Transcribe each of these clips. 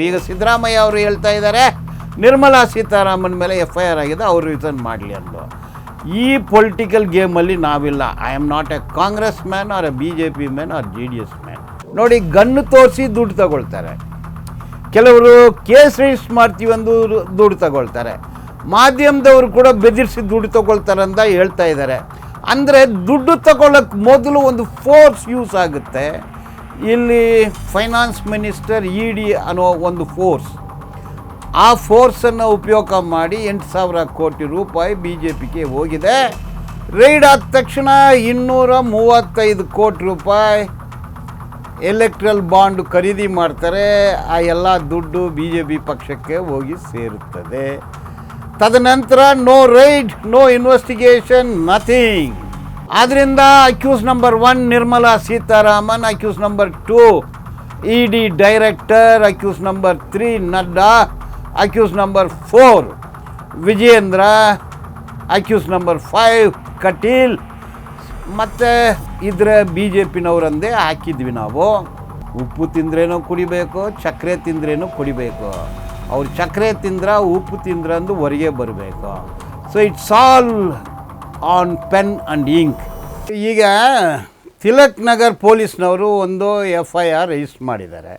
ಈಗ ಸಿದ್ದರಾಮಯ್ಯ ಅವರು ಹೇಳ್ತಾ ಇದ್ದಾರೆ, ನಿರ್ಮಲಾ ಸೀತಾರಾಮನ್ ಮೇಲೆ ಎಫ್ ಐ ಆರ್ ಆಗಿದೆ, ಅವರು ರಿಟರ್ನ್ ಮಾಡಲಿ ಅಂದು ಈ ಪೊಲಿಟಿಕಲ್ ಗೇಮಲ್ಲಿ ನಾವಿಲ್ಲ. I am not a Congress man or a B J P man or J D S man ನೋಡಿ ಗನ್ನು ತೋರಿಸಿ ದುಡ್ಡು ತಗೊಳ್ತಾರೆ. ಕೆಲವರು ಕೇಸ್ ರಿಜಿಸ್ಟರ್ ಮಾಡ್ತೀವಿ ಅಂದು ದುಡ್ಡು ತಗೊಳ್ತಾರೆ. ಮಾಧ್ಯಮದವರು ಕೂಡ ಬೆದರಿಸಿ ದುಡ್ಡು ತಗೊಳ್ತಾರೆ ಅಂತ ಹೇಳ್ತಾ ಇದ್ದಾರೆ. ಅಂದರೆ ದುಡ್ಡು ತಗೊಳ್ಳೋಕ್ಕೆ ಮೊದಲು ಒಂದು ಫೋರ್ಸ್ ಯೂಸ್ ಆಗುತ್ತೆ. ಇಲ್ಲಿ ಫೈನಾನ್ಸ್ ಮಿನಿಸ್ಟರ್ ಇ ಡಿ ಅನ್ನೋ ಒಂದು ಫೋರ್ಸ್ ಆ ಫೋರ್ಸನ್ನು ಉಪಯೋಗ ಮಾಡಿ ಎಂಟು ಸಾವಿರ ಕೋಟಿ ರೂಪಾಯಿ ಬಿ ಜೆ ಪಿಗೆ ಹೋಗಿದೆ. ರೈಡ್ ಆದ ತಕ್ಷಣ ಇನ್ನೂರ ಮೂವತ್ತೈದು ಕೋಟಿ ರೂಪಾಯಿ ಎಲೆಕ್ಟ್ರಲ್ ಬಾಂಡ್ ಖರೀದಿ ಮಾಡ್ತಾರೆ. ಆ ಎಲ್ಲ ದುಡ್ಡು ಬಿ ಜೆ ಪಿ ಪಕ್ಷಕ್ಕೆ ಹೋಗಿ ಸೇರುತ್ತದೆ. ತದನಂತರ no raid no investigation nothing ಆದ್ದರಿಂದ accuse number one Nirmala Sitharaman accuse number two E D director accuse number three Nadda accuse number four Vijayendra accuse number five Kateel. ಮತ್ತು ಇದ್ರೆ B J ಪಿನವರಂದೇ ಹಾಕಿದ್ವಿ ನಾವು. ಉಪ್ಪು ತಿಂದ್ರೇನೋ ಕುಡಿಬೇಕು ಸಕ್ಕರೆ ತಿಂದ್ರೇನೋ ಕುಡಿಬೇಕು. ಅವ್ರು ಸಕ್ಕರೆ ತಿಂದ್ರೆ, ಉಪ್ಪು ತಿಂದ್ರಂದು ಹೊರಗೆ ಬರಬೇಕು. So it's all on pen and ink ಈಗ ತಿಲಕ್ ನಗರ್ ಪೊಲೀಸ್ನವರು ಒಂದು ಎಫ್ ಐ ಆರ್ ರಿಜಿಸ್ಟರ್ ಮಾಡಿದ್ದಾರೆ.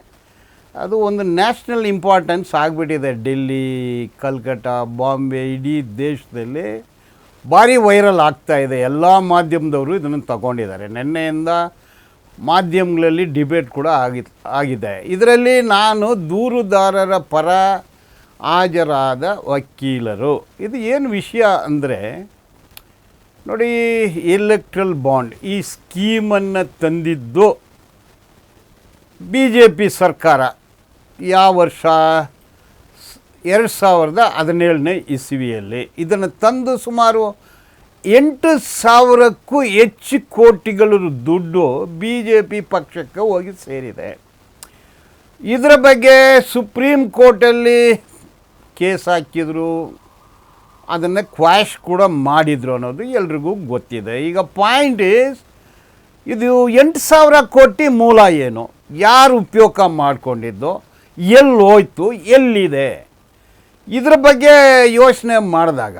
ಅದು ಒಂದು ನ್ಯಾಷನಲ್ ಇಂಪಾರ್ಟೆನ್ಸ್ ಆಗಿಬಿಟ್ಟಿದೆ. ಡೆಲ್ಲಿ ಕಲ್ಕಟ್ಟಾ ಬಾಂಬೆ, ಇಡೀ ದೇಶದಲ್ಲಿ ಭಾರಿ ವೈರಲ್ ಆಗ್ತಾ ಇದೆ. ಎಲ್ಲ ಮಾಧ್ಯಮದವರು ಇದನ್ನು ತಗೊಂಡಿದ್ದಾರೆ. ನಿನ್ನೆಯಿಂದ ಮಾಧ್ಯಮಗಳಲ್ಲಿ ಡಿಬೇಟ್ ಕೂಡ ಆಗಿ, ಆಗಿದೆ. ಇದರಲ್ಲಿ ನಾನು ದೂರುದಾರರ ಪರ ಹಾಜರಾದ ವಕೀಲರು. ಇದು ಏನು ವಿಷಯ ಅಂದರೆ ನೋಡಿ ಎಲೆಕ್ಟ್ರಲ್ ಬಾಂಡ್ ಈ ಸ್ಕೀಮನ್ನು ತಂದಿದ್ದು ಬಿ ಜೆ ಪಿ ಸರ್ಕಾರ. ಯಾವ ವರ್ಷ? ಎರಡು ಸಾವಿರದ ಹದಿನೇಳನೇ ಇಸವಿಯಲ್ಲಿ. ಇದನ್ನು ತಂದು ಸುಮಾರು ಎಂಟು ಸಾವಿರಕ್ಕೂ ಹೆಚ್ಚು ಕೋಟಿಗಳ ದುಡ್ಡು ಬಿ ಜೆ ಪಿ ಪಕ್ಷಕ್ಕೆ ಹೋಗಿ ಸೇರಿದೆ. ಇದರ ಬಗ್ಗೆ ಸುಪ್ರೀಂ ಕೋರ್ಟಲ್ಲಿ ಕೇಸ್ ಹಾಕಿದ್ರು. ಅದನ್ನು ಕ್ವಾಶ್ ಕೂಡ ಮಾಡಿದರು ಅನ್ನೋದು ಎಲ್ರಿಗೂ ಗೊತ್ತಿದೆ. ಈಗ ಪಾಯಿಂಟ್ ಈಸ್ ಇದು ಎಂಟು ಸಾವಿರ ಕೋಟಿ ಮೂಲ ಏನು? ಯಾರು ಉಪಯೋಗ ಮಾಡಿಕೊಂಡಿದ್ದು? ಎಲ್ಲಿ ಹೋಯ್ತು? ಎಲ್ಲಿದೆ? ಇದ್ರ ಬಗ್ಗೆ ಯೋಚನೆ ಮಾಡಿದಾಗ,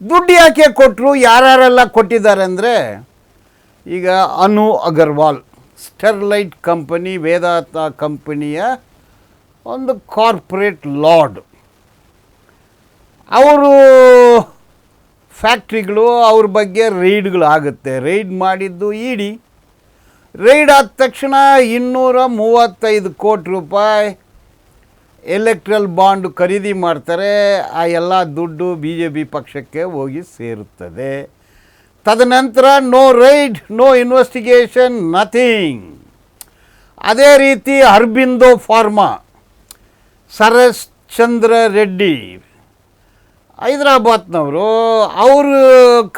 ದುಡ್ಡು ಯಾಕೆ ಕೊಟ್ಟರು ಯಾರ್ಯಾರೆಲ್ಲ ಕೊಟ್ಟಿದ್ದಾರೆ ಅಂದರೆ, ಈಗ ಅನು ಅಗರ್ವಾಲ್, ಸ್ಟೆರ್ಲೈಟ್ ಕಂಪನಿ, ವೇದಾಂತ ಕಂಪನಿಯ ಒಂದು ಕಾರ್ಪೊರೇಟ್ ಲಾರ್ಡ್. ಅವರು ಫ್ಯಾಕ್ಟ್ರಿಗಳು ಅವ್ರ ಬಗ್ಗೆ ರೈಡ್ಗಳು ಆಗುತ್ತೆ. ರೈಡ್ ಮಾಡಿದ್ದು ಇಡಿ. ರೈಡ್ ಆದ ತಕ್ಷಣ ಇನ್ನೂರ ಮೂವತ್ತೈದು ಕೋಟಿ ರೂಪಾಯಿ ಎಲೆಕ್ಟ್ರಲ್ ಬಾಂಡ್ ಖರೀದಿ ಮಾಡ್ತಾರೆ. ಆ ಎಲ್ಲ ದುಡ್ಡು ಬಿ ಜೆ ಪಿ ಪಕ್ಷಕ್ಕೆ ಹೋಗಿ ಸೇರುತ್ತದೆ. ತದನಂತರ no raid, no investigation, nothing. ಅದೇ ರೀತಿ ಅರ್ಬಿಂದೋ ಫಾರ್ಮಾ. ಸರಸ್ ಚಂದ್ರ ರೆಡ್ಡಿ ಹೈದರಾಬಾದ್ನವರು ಅವ್ರ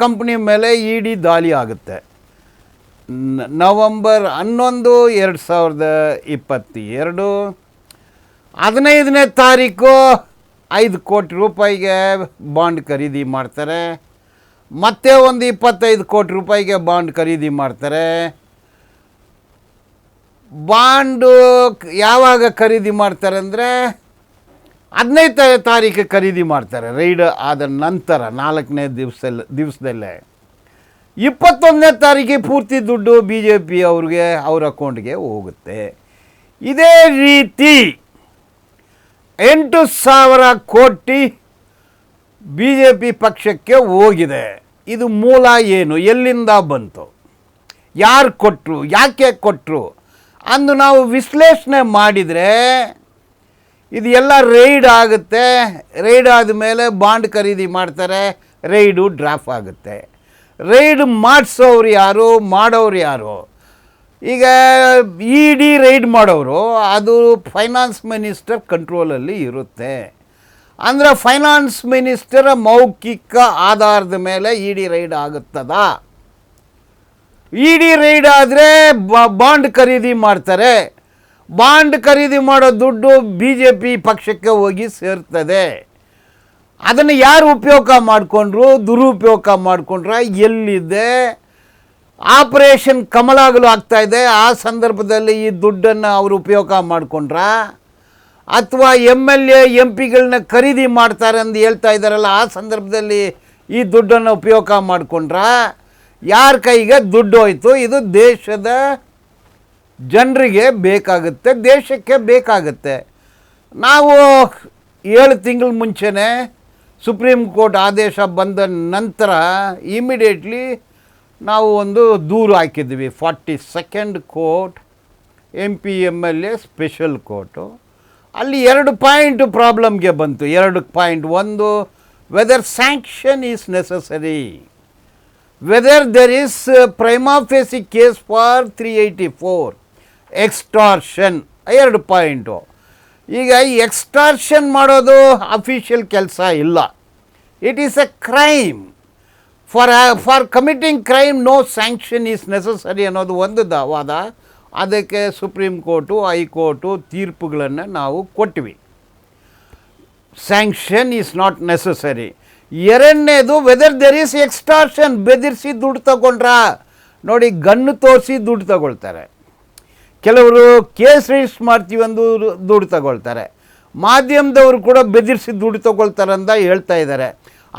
ಕಂಪ್ನಿ ಮೇಲೆ ಇ ಡಿ ದಾಳಿ ಆಗುತ್ತೆ. ನವಂಬರ್ ಹನ್ನೊಂದು, ಎರಡು ಸಾವಿರದ ಇಪ್ಪತ್ತೆರಡು. ಹದಿನೈದನೇ ತಾರೀಕು ಐದು ಕೋಟಿ ರೂಪಾಯಿಗೆ ಬಾಂಡ್ ಖರೀದಿ ಮಾಡ್ತಾರೆ. ಮತ್ತೆ ಒಂದು ಇಪ್ಪತ್ತೈದು ಕೋಟಿ ರೂಪಾಯಿಗೆ ಬಾಂಡ್ ಖರೀದಿ ಮಾಡ್ತಾರೆ. ಬಾಂಡು ಯಾವಾಗ ಖರೀದಿ ಮಾಡ್ತಾರೆ ಅಂದರೆ ಹದಿನೈದು ತಾರೀಕು ಖರೀದಿ ಮಾಡ್ತಾರೆ, ರೈಡ್ ಆದ ನಂತರ ನಾಲ್ಕನೇ ದಿವಸದಲ್ಲಿ ದಿವಸದಲ್ಲೇ. ಇಪ್ಪತ್ತೊಂದನೇ ತಾರೀಕಿಗೆ ಪೂರ್ತಿ ದುಡ್ಡು ಬಿ ಜೆ ಪಿ ಅವ್ರಿಗೆ, ಅವ್ರ ಅಕೌಂಟ್ಗೆ ಹೋಗುತ್ತೆ. ಇದೇ ರೀತಿ ಎಂಟು ಸಾವಿರ ಕೋಟಿ ಬಿ ಜೆ ಪಿ ಪಕ್ಷಕ್ಕೆ ಹೋಗಿದೆ. ಇದು ಮೂಲ ಏನು? ಎಲ್ಲಿಂದ ಬಂತು? ಯಾರು ಕೊಟ್ಟರು ಯಾಕೆ ಕೊಟ್ಟರು ಅಂದು ನಾವು ವಿಶ್ಲೇಷಣೆ ಮಾಡಿದರೆ ಇದು ಎಲ್ಲ ರೈಡ್ ಆಗುತ್ತೆ. ರೈಡ್ ಆದಮೇಲೆ ಬಾಂಡ್ ಖರೀದಿ ಮಾಡ್ತಾರೆ. ರೈಡು ಡ್ರಾಫ್ ಆಗುತ್ತೆ. ರೈಡ್ ಮಾಡಿಸೋರು ಯಾರು? ಮಾಡೋರು ಯಾರು? ಈಗ ಇ ಡಿ ರೈಡ್ ಮಾಡೋರು ಅದು ಫೈನಾನ್ಸ್ ಮಿನಿಸ್ಟರ್ ಕಂಟ್ರೋಲಲ್ಲಿ ಇರುತ್ತೆ. ಅಂದರೆ ಫೈನಾನ್ಸ್ ಮಿನಿಸ್ಟರ್ ಮೌಖಿಕ ಆಧಾರದ ಮೇಲೆ ಇ ಡಿ ರೈಡ್ ಆಗುತ್ತದಾ? ಇ ಡಿ ರೈಡ್ ಆದರೆ ಬಾಂಡ್ ಖರೀದಿ ಮಾಡ್ತಾರೆ. ಬಾಂಡ್ ಖರೀದಿ ಮಾಡೋ ದುಡ್ಡು ಬಿ ಜೆ ಪಿ ಪಕ್ಷಕ್ಕೆ ಹೋಗಿ ಸೇರ್ತದೆ. ಅದನ್ನು ಯಾರು ಉಪಯೋಗ ಮಾಡಿಕೊಂಡ್ರು? ದುರುಪಯೋಗ ಮಾಡಿಕೊಂಡ್ರ? ಎಲ್ಲಿದೆ? ಆಪರೇಷನ್ ಕಮಲಾಗಲು ಆಗ್ತಾಯಿದೆ ಆ ಸಂದರ್ಭದಲ್ಲಿ ಈ ದುಡ್ಡನ್ನು ಅವರು ಉಪಯೋಗ ಮಾಡಿಕೊಂಡ್ರ? ಅಥವಾ ಎಂ ಎಲ್ ಎ, ಎಂ ಪಿಗಳನ್ನ ಖರೀದಿ ಮಾಡ್ತಾರೆ ಅಂತ ಹೇಳ್ತಾ ಇದ್ದಾರಲ್ಲ, ಆ ಸಂದರ್ಭದಲ್ಲಿ ಈ ದುಡ್ಡನ್ನು ಉಪಯೋಗ ಮಾಡಿಕೊಂಡ್ರ? ಯಾರ ಕೈಗೆ? ದುಡ್ಡು ಹೋಯಿತು. ಇದು ದೇಶದ ಜನರಿಗೆ ಬೇಕಾಗುತ್ತೆ, ದೇಶಕ್ಕೆ ಬೇಕಾಗುತ್ತೆ. ನಾವು ಏಳು ತಿಂಗಳ ಮುಂಚೆನೇ ಸುಪ್ರೀಂ ಕೋರ್ಟ್ ಆದೇಶ ಬಂದ ನಂತರ ಇಮಿಡಿಯೇಟ್ಲಿ ನಾವು ಒಂದು ದೂರು ಹಾಕಿದ್ವಿ. Forty second court M P M L A special court ಅಲ್ಲಿ ಎರಡು ಪಾಯಿಂಟ್ ಪ್ರಾಬ್ಲಮ್ಗೆ ಬಂತು. ಎರಡು ಪಾಯಿಂಟ್ ಒಂದು whether sanction is necessary whether there is prima facie case for three eighty four extortion, ಎರಡು ಪಾಯಿಂಟು. ಈಗ ಎಕ್ಸ್ಟಾರ್ಷನ್ ಮಾಡೋದು ಅಫಿಷಿಯಲ್ ಕೆಲಸ ಇಲ್ಲ. It is a crime for for committing crime no sanction is necessary ಅನ್ನೋದು ಒಂದು ವಾದ ಅದಕ್ಕೆ ಸುಪ್ರೀಂ ಕೋರ್ಟು ಹೈಕೋರ್ಟು ತೀರ್ಪುಗಳನ್ನು ನಾವು ಕೊಟ್ವಿ. ಸ್ಯಾಂಕ್ಷನ್ ಈಸ್ ನಾಟ್ ನೆಸಸರಿ ಎರಡನೇದು ವೆದರ್ ದೆರ್ ಈಸ್ ಎಕ್ಸ್ಟಾರ್ಷನ್ ಬೆದರಿಸಿ ದುಡ್ಡು ತಗೊಂಡ್ರ? ನೋಡಿ, ಗನ್ನು ತೋರಿಸಿ ದುಡ್ಡು ತಗೊಳ್ತಾರೆ. ಕೆಲವರು ಕೇಸ್ ರಿಜಿಸ್ಟರ್ ಮಾಡ್ತೀವಿ ಅಂದು ದುಡ್ಡು ತಗೊಳ್ತಾರೆ. ಮಾಧ್ಯಮದವರು ಕೂಡ ಬೆದರಿಸಿ ದುಡ್ಡು ತಗೊಳ್ತಾರೆ ಅಂತ ಹೇಳ್ತಾ ಇದ್ದಾರೆ.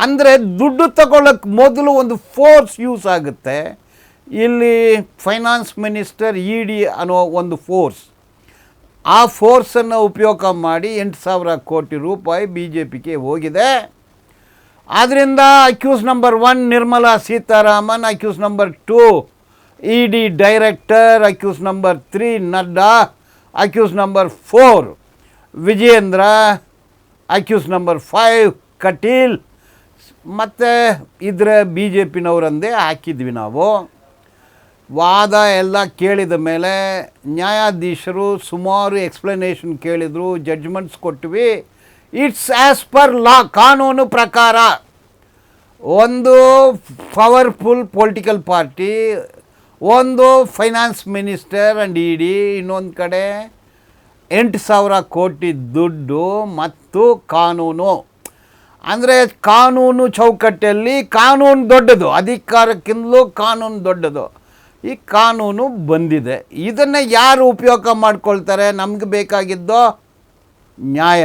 ಅಂದರೆ ದುಡ್ಡು ತಗೊಳ್ಳೋಕ್ಕೆ ಮೊದಲು ಒಂದು ಫೋರ್ಸ್ ಯೂಸ್ ಆಗುತ್ತೆ. ಇಲ್ಲಿ ಫೈನಾನ್ಸ್ ಮಿನಿಸ್ಟರ್ ಇ ಡಿ ಅನ್ನೋ ಒಂದು ಫೋರ್ಸ್ ಆ ಫೋರ್ಸನ್ನು ಉಪಯೋಗ ಮಾಡಿ ಎಂಟು ಸಾವಿರ ಕೋಟಿ ರೂಪಾಯಿ ಬಿ ಜೆ ಪಿಗೆ ಹೋಗಿದೆ. ಆದ್ದರಿಂದ accuse number one Nirmala Sitharaman accuse number two E D director accuse number three Nadda accuse number four Vijayendra accuse number five Kateel ಮತ್ತು ಇದರ ಬಿ ಜೆ ಪಿನವರಂದೇ ಹಾಕಿದ್ವಿ ನಾವು. ವಾದ ಎಲ್ಲ ಕೇಳಿದ ಮೇಲೆ ನ್ಯಾಯಾಧೀಶರು ಸುಮಾರು ಎಕ್ಸ್ಪ್ಲನೇಷನ್ ಕೇಳಿದರು ಜಡ್ಜ್ಮೆಂಟ್ಸ್ ಕೊಟ್ವಿ. ಇಟ್ಸ್ ಆ್ಯಸ್ ಪರ್ ಲಾ ಕಾನೂನು ಪ್ರಕಾರ. ಒಂದು ಪವರ್ಫುಲ್ ಪೊಲಿಟಿಕಲ್ ಪಾರ್ಟಿ ಒಂದು finance minister and E D ಇನ್ನೊಂದು ಕಡೆ ಎಂಟು ಸಾವಿರ ಕೋಟಿ ದುಡ್ಡು ಮತ್ತು ಕಾನೂನು. ಅಂದರೆ ಕಾನೂನು ಚೌಕಟ್ಟಲ್ಲಿ ಕಾನೂನು ದೊಡ್ಡದು, ಅಧಿಕಾರಕ್ಕಿಂತಲೂ ಕಾನೂನು ದೊಡ್ಡದು. ಈ ಕಾನೂನು ಬಂದಿದೆ. ಇದನ್ನು ಯಾರು ಉಪಯೋಗ ಮಾಡ್ಕೊಳ್ತಾರೆ? ನಮಗೆ ಬೇಕಾಗಿದ್ದು ನ್ಯಾಯ.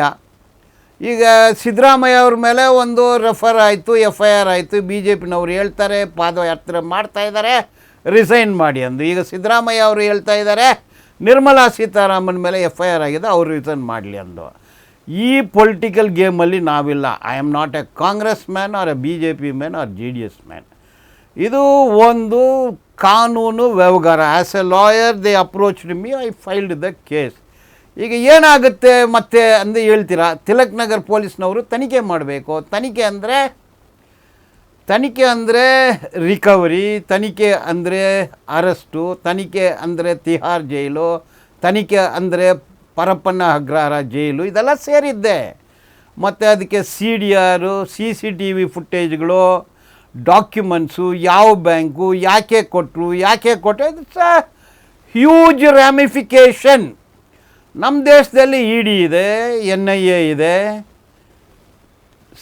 ಈಗ ಸಿದ್ದರಾಮಯ್ಯ ಅವ್ರ ಮೇಲೆ ಒಂದು ರೆಫರ್ ಆಯಿತು ಎಫ್ ಐ ಆರ್ ಆಯಿತು. ಬಿ ಜೆ ಪಿನವ್ರು ಹೇಳ್ತಾರೆ, ಪಾದಯಾತ್ರೆ ಮಾಡ್ತಾ ಇದ್ದಾರೆ. ರಿಸೈನ್ ಮಾಡಿ ಅಂದು. ಈಗ ಸಿದ್ದರಾಮಯ್ಯ ಅವರು ಹೇಳ್ತಾ ಇದ್ದಾರೆ, ನಿರ್ಮಲಾ ಸೀತಾರಾಮನ್ ಮೇಲೆ ಎಫ್ ಐ ಆರ್ ಆಗಿದೆ, ಅವರು ರಿಸೈನ್ ಮಾಡಲಿ ಅಂದು. ಈ ಪೊಲಿಟಿಕಲ್ ಗೇಮಲ್ಲಿ ನಾವಿಲ್ಲ. I am not a Congress man or a B J P man or J D S man ಇದು ಒಂದು ಕಾನೂನು ವ್ಯವಹಾರ. As a lawyer they approached me I filed the case ಈಗ ಏನಾಗುತ್ತೆ ಮತ್ತೆ ಅಂದು ಹೇಳ್ತೀರಾ? ತಿಲಕ್ ನಗರ್ ಪೊಲೀಸ್ನವರು ತನಿಖೆ ಮಾಡಬೇಕು. ತನಿಖೆ ಅಂದರೆ ತನಿಖೆ ಅಂದರೆ ರಿಕವರಿ, ತನಿಖೆ ಅಂದರೆ ಅರೆಸ್ಟು, ತನಿಖೆ ಅಂದರೆ ತಿಹಾರ್ ಜೈಲು, ತನಿಖೆ ಅಂದರೆ ಪರಪ್ಪನ ಅಗ್ರಹಾರ ಜೈಲು, ಇದೆಲ್ಲ ಸೇರಿದ್ದೆ. ಮತ್ತು ಅದಕ್ಕೆ ಸಿ ಡಿ ಆರು, ಸಿ ಸಿ ಟಿ ವಿ ಫುಟೇಜ್ಗಳು, ಡಾಕ್ಯುಮೆಂಟ್ಸು, ಯಾವ ಬ್ಯಾಂಕು, ಯಾಕೆ ಕೊಟ್ಟರು ಯಾಕೆ ಕೊಟ್ಟರು ಇಟ್ಸ್ ಅ ಹ್ಯೂಜ್ ರ್ಯಾಮಿಫಿಕೇಷನ್. ನಮ್ಮ ದೇಶದಲ್ಲಿ ಇ ಡಿ ಇದೆ, ಎನ್ ಐ ಎ ಇದೆ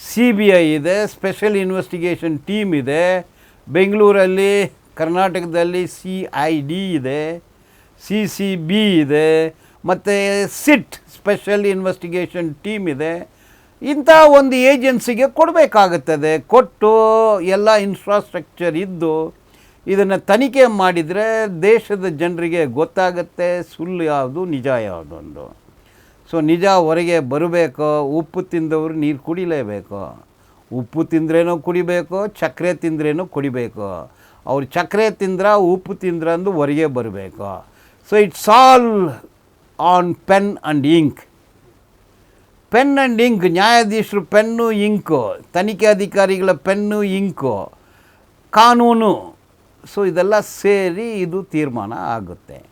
ಸಿ ಬಿ ಐ ಇದೆ ಸ್ಪೆಷಲ್ ಇನ್ವೆಸ್ಟಿಗೇಷನ್ ಟೀಮ್ ಇದೆ, ಬೆಂಗಳೂರಲ್ಲಿ, ಕರ್ನಾಟಕದಲ್ಲಿ ಸಿ ಐ ಡಿ ಇದೆ, ಸಿ ಸಿ ಬಿ ಇದೆ, ಮತ್ತು ಸಿಟ್ ಸ್ಪೆಷಲ್ ಇನ್ವೆಸ್ಟಿಗೇಷನ್ ಟೀಮ್ ಇದೆ. ಇಂಥ ಒಂದು ಏಜೆನ್ಸಿಗೆ ಕೊಡಬೇಕಾಗುತ್ತದೆ. ಕೊಟ್ಟು ಎಲ್ಲ ಇನ್ಫ್ರಾಸ್ಟ್ರಕ್ಚರ್ ಇದ್ದು ಇದನ್ನು ತನಿಖೆ ಮಾಡಿದರೆ ದೇಶದ ಜನರಿಗೆ ಗೊತ್ತಾಗುತ್ತೆ ಸುಳ್ಳು ಯಾವುದು, ನಿಜ ಯಾವುದು ಒಂದು ಸೊ ನಿಜ ಹೊರಗೆ ಬರಬೇಕು, ಉಪ್ಪು ತಿಂದವರು ನೀರು ಕುಡಿಲೇಬೇಕು. ಉಪ್ಪು ತಿಂದ್ರೇನೋ ಕುಡಿಬೇಕು, ಚಕ್ರೆ ತಿಂದ್ರೇನೋ ಕುಡಿಬೇಕು. ಅವ್ರು ಚಕ್ರೆ ತಿಂದ್ರ, ಉಪ್ಪು ತಿಂದ್ರ ಅಂದು ಹೊರಗೆ ಬರಬೇಕು. So it's all on pen and ink pen and ink ನ್ಯಾಯಾಧೀಶರು ಪೆನ್ನು, ಇಂಕು. ತನಿಖೆ ಅಧಿಕಾರಿಗಳ ಪೆನ್ನು, ಇಂಕು. ಕಾನೂನು. ಸೊ ಇದೆಲ್ಲ ಸೇರಿ ಇದು ತೀರ್ಮಾನ ಆಗುತ್ತೆ.